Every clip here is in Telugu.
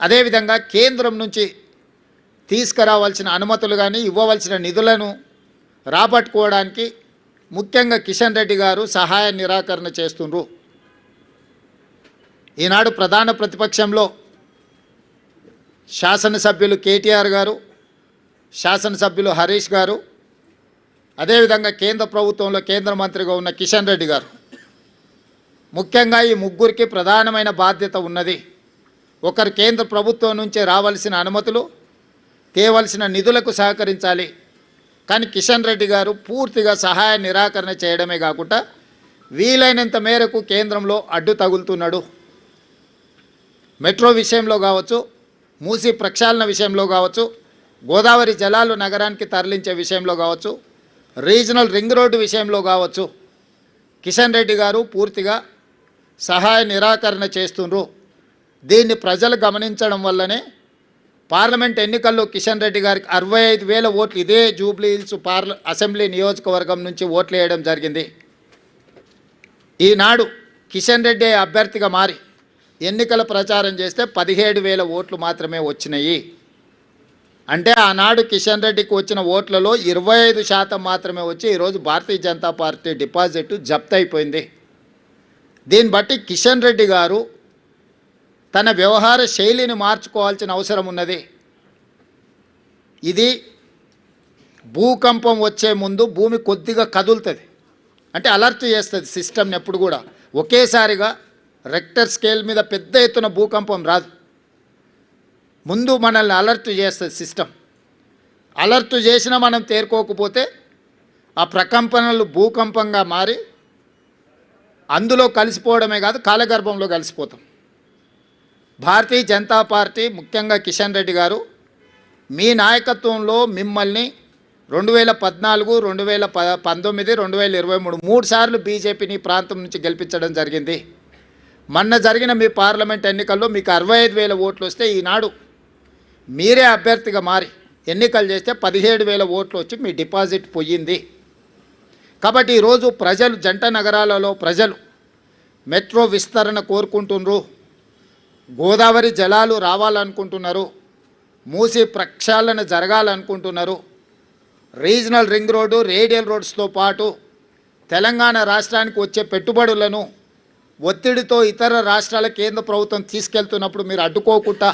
అదేవిధంగా కేంద్రం నుంచి తీసుకురావాల్సిన అనుమతులు కానీ ఇవ్వవలసిన నిధులను రాబట్టుకోవడానికి ముఖ్యంగా కిషన్ రెడ్డి గారు సహాయ నిరాకరణ చేస్తుండ్రు. ఈనాడు ప్రధాన ప్రతిపక్షంలో శాసనసభ్యులు కేటీఆర్ గారు శాసనసభ్యులు హరీష్ గారు అదేవిధంగా కేంద్ర ప్రభుత్వంలో కేంద్ర మంత్రిగా ఉన్న కిషన్ రెడ్డి గారు. ముఖ్యంగా ఈ ముగ్గురికి ప్రధానమైన బాధ్యత ఉన్నది. ఒకరు కేంద్ర ప్రభుత్వం నుంచి రావాల్సిన అనుమతులు తేవలసిన నిధులకు సహకరించాలి. కానీ కిషన్ రెడ్డి గారు పూర్తిగా సహాయ నిరాకరణ చేయడమే కాకుండా వీలైనంత మేరకు కేంద్రంలో అడ్డు తగులుతున్నాడు. మెట్రో విషయంలో కావచ్చు మూసి ప్రక్షాళన విషయంలో కావచ్చు గోదావరి జలాలు నగరానికి తరలించే విషయంలో కావచ్చు రీజనల్ రింగ్ రోడ్డు విషయంలో కావచ్చు కిషన్ రెడ్డి గారు పూర్తిగా సహాయ నిరాకరణ చేస్తుండ్రు. దీన్ని ప్రజలు గమనించడం వల్లనే పార్లమెంట్ ఎన్నికల్లో కిషన్ రెడ్డి గారికి అరవై ఐదు వేల ఓట్లు ఇదే జూబ్లీ హిల్స్ పార్ల అసెంబ్లీ నియోజకవర్గం నుంచి ఓట్లు వేయడం జరిగింది. ఈనాడు కిషన్ రెడ్డి అభ్యర్థిగా మారి ఎన్నికల ప్రచారం చేస్తే పదిహేడు వేల ఓట్లు మాత్రమే వచ్చినాయి. అంటే ఆనాడు కిషన్ రెడ్డికి వచ్చిన ఓట్లలో ఇరవై ఐదు శాతం మాత్రమే వచ్చి ఈరోజు భారతీయ జనతా పార్టీ డిపాజిట్ జప్తు అయిపోయింది దీన్ని బట్టి కిషన్ రెడ్డి గారు తన వ్యవహార శైలిని మార్చుకోవాల్సిన అవసరం ఉన్నది. ఇది భూకంపం వచ్చే ముందు భూమి కొద్దిగా కదులుతుంది. అంటే అలర్ట్ చేస్తుంది సిస్టమ్ని ఎప్పుడు కూడా. ఒకేసారిగా రెక్టర్ స్కేల్ మీద పెద్ద ఎత్తున భూకంపం రాదు. ముందు మనల్ని అలర్ట్ చేస్తుంది సిస్టమ్ అలర్ట్ చేసినా మనం తేరుకోకపోతే ఆ ప్రకంపనలు భూకంపంగా మారి అందులో కలిసిపోవడమే కాదు కాలగర్భంలో కలిసిపోతాం. భారతీయ జనతా పార్టీ ముఖ్యంగా కిషన్ రెడ్డి గారు మీ నాయకత్వంలో మిమ్మల్ని రెండు వేల పద్నాలుగు రెండు వేల ప పంతొమ్మిది రెండు వేల ఇరవై మూడు మూడు సార్లు బీజేపీని ప్రాంతం నుంచి గెలిపించడం జరిగింది. మొన్న జరిగిన మీ పార్లమెంట్ ఎన్నికల్లో మీకు అరవై ఐదు వేల ఓట్లు వస్తే ఈనాడు మీరే అభ్యర్థిగా మారి ఎన్నికలు చేస్తే పదిహేడు వేల ఓట్లు వచ్చి మీ డిపాజిట్ పోయింది. కాబట్టి ఈరోజు ప్రజలు జంట నగరాలలో ప్రజలు మెట్రో విస్తరణ కోరుకుంటున్నారు గోదావరి జలాలు రావాలనుకుంటున్నారు మూసి ప్రక్షాళన జరగాలనుకుంటున్నారు. రీజనల్ రింగ్ రోడ్డు రేడియల్ రోడ్స్తో పాటు తెలంగాణ రాష్ట్రానికి వచ్చే పెట్టుబడులను ఒత్తిడితో ఇతర రాష్ట్రాల కేంద్ర ప్రభుత్వం తీసుకెళ్తున్నప్పుడు మీరు అడ్డుకోకుండా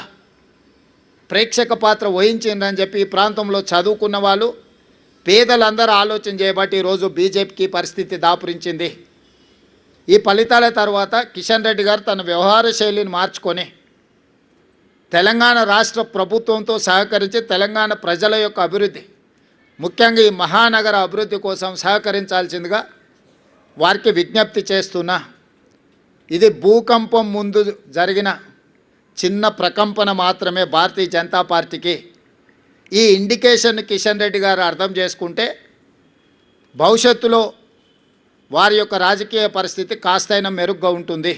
ప్రేక్షక పాత్ర వహించిందని చెప్పి ఈ ప్రాంతంలో చదువుకున్న వాళ్ళు పేదలందరూ ఆలోచన చేయబట్టి ఈరోజు బీజేపీకి పరిస్థితి దాపురించింది. ఈ ఫలితాల తర్వాత కిషన్ రెడ్డి గారు తన వ్యవహార శైలిని మార్చుకొని తెలంగాణ రాష్ట్ర ప్రభుత్వంతో సహకరించి తెలంగాణ ప్రజల యొక్క అభివృద్ధి ముఖ్యంగా ఈ మహానగర అభివృద్ధి కోసం సహకరించాల్సిందిగా వారికి విజ్ఞప్తి చేస్తున్నా. ఇది భూకంపం ముందు జరిగిన చిన్న ప్రకంపన మాత్రమే భారతీయ జనతా పార్టీకి. ఈ ఇండికేషన్ కిషన్ రెడ్డి గారు అర్థం చేసుకుంటే భవిష్యత్తులో వారి యొక్క రాజకీయ పరిస్థితి కాస్తైనా మెరుగ్గా ఉంటుంది.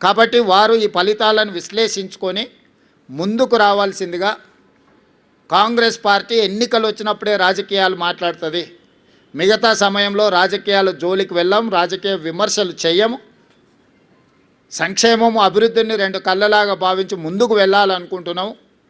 కాబట్టి వారు ఈ ఫలితాలను విశ్లేషించుకొని ముందుకు రావాల్సిందిగా కాంగ్రెస్ పార్టీ ఎన్నికలు వచ్చినప్పుడే రాజకీయాలు మాట్లాడుతుంది. మిగతా సమయంలో రాజకీయాలు జోలికి వెళ్ళాం రాజకీయ విమర్శలు చేయము సంక్షేమము అభివృద్ధిని రెండు కళ్ళలాగా భావించి ముందుకు వెళ్ళాలనుకుంటున్నాము.